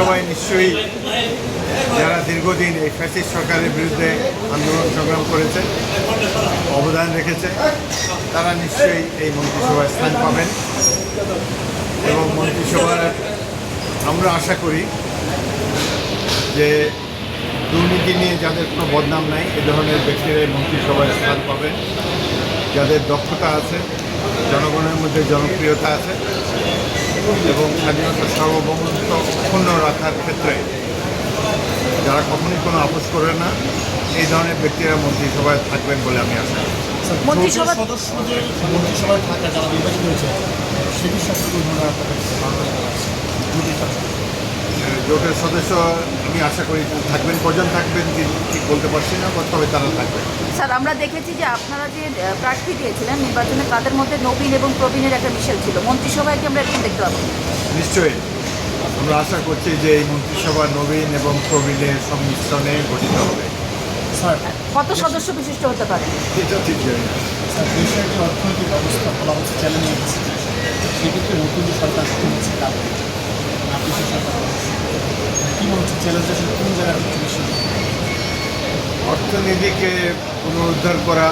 মন্ত্রিসভায় নিশ্চয়ই যারা দীর্ঘদিন এই ফ্যাসিস্ট সরকারের বিরুদ্ধে আন্দোলন সংগ্রাম করেছে, অবদান রেখেছে, তারা নিশ্চয়ই এই মন্ত্রিসভায় স্থান পাবেন। এবং মন্ত্রিসভার, আমরা আশা করি যে দুর্নীতি নিয়ে যাদের কোনো বদনাম নাই, এ ধরনের ব্যক্তিরা এই মন্ত্রিসভায় স্থান পাবেন। যাদের দক্ষতা আছে, জনগণের মধ্যে জনপ্রিয়তা আছে এবং স্বাধীনতা সার্বভৌমত্ব অক্ষুণ্ণ রাখার ক্ষেত্রে যারা কখনই কোনো আপোষ করে না এই ধরনের ব্যক্তিরা মন্ত্রিসভায় থাকবেন বলে আমি আশা করি। মন্ত্রিসভা- সদস্যদের মন্ত্রিসভায় থাকা যারা নির্বাচিত হয়েছে সেটির সাথে কোনো ধরনের আপনাদের ধারণা আছে জোটের সদস্য আমি আশা করি থাকবেন কজন থাকবেন ঠিক ঠিক বলতে পারছি না বা তবে তারা থাকবেন। স্যার আমরা দেখেছি যে আপনারা যে প্রার্থী দিয়েছিলেন নির্বাচনে তাদের মধ্যে নবীন এবং প্রবীণের একটা মিশেল ছিল। মন্ত্রিসভায় কি আমরা এরকম দেখতে পাবো? নিশ্চয়ই। আমরা আশা করছি যে এই মন্ত্রিসভা নবীন এবং প্রবীণের সংমিশ্রণে গঠিত হবে। স্যার কত সদস্য বিশিষ্ট হতে পারে? এটা ঠিক জানি স্যার দেশের যে অর্থনৈতিক বলা হচ্ছে চ্যালেঞ্জিং সেক্ষেত্রে নতুন সরকার হচ্ছে তার আপনি সে সরকার জায়গায় বেশি? অর্থনীতিকে পুনরুদ্ধার করা,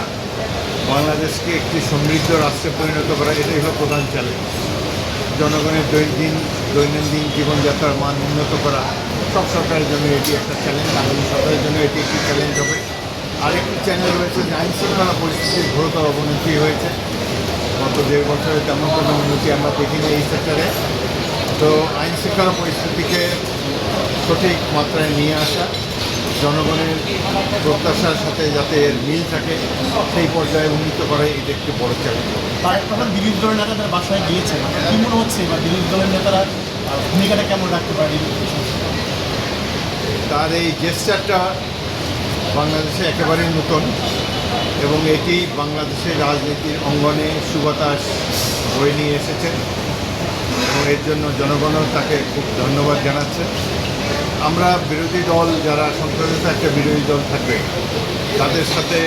বাংলাদেশকে একটি সমৃদ্ধ রাষ্ট্রে পরিণত করা, এটাই হলো প্রধান চ্যালেঞ্জ জনগণের দৈনন্দিন দৈনন্দিন জীবনযাত্রার মান উন্নত করা, সব সরকারের জন্য এটি একটা চ্যালেঞ্জ আগামী সরকারের জন্য এটি একটি চ্যালেঞ্জ হবে। আরেকটি চ্যালেঞ্জ রয়েছে যে আইন শৃঙ্খলা পরিস্থিতির ঘোরতর অবনতি হয়েছে। গত দেড় বছরে তেমন কোনো উন্নতি আমরা দেখিনি এই সেক্টরে তো আইন শৃঙ্খলা পরিস্থিতিকে সঠিক মাত্রায় নিয়ে আসা জনগণের প্রত্যাশার সাথে যাতে এর মিল থাকে সেই পর্যায়ে উন্নীত করাই এটা একটি বড় চ্যালেঞ্জ তার একটা বিরোধী দলের নেতাদের বাসায় গিয়েছেন। কী মনে হচ্ছে? এবার বিরোধী দলের নেতারা ভূমিকাটা কেমন রাখতে পারে তার এই জেস্টারটা বাংলাদেশে একেবারেই নতুন এবং এটি বাংলাদেশের রাজনীতির অঙ্গনে সুবাতাস বয়ে নিয়ে এসেছে। এবং এর জন্য জনগণও তাকে খুব ধন্যবাদ জানাচ্ছে। আমরা বিরোধী দল যারা সংসদে একটা বিরোধী দল থাকবে তাদের সাথে